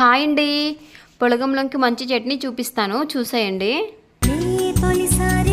Hi అండి. పొలగంలోకి మంచి చట్నీ చూపిస్తాను. చూసేయండి. తొలిసారి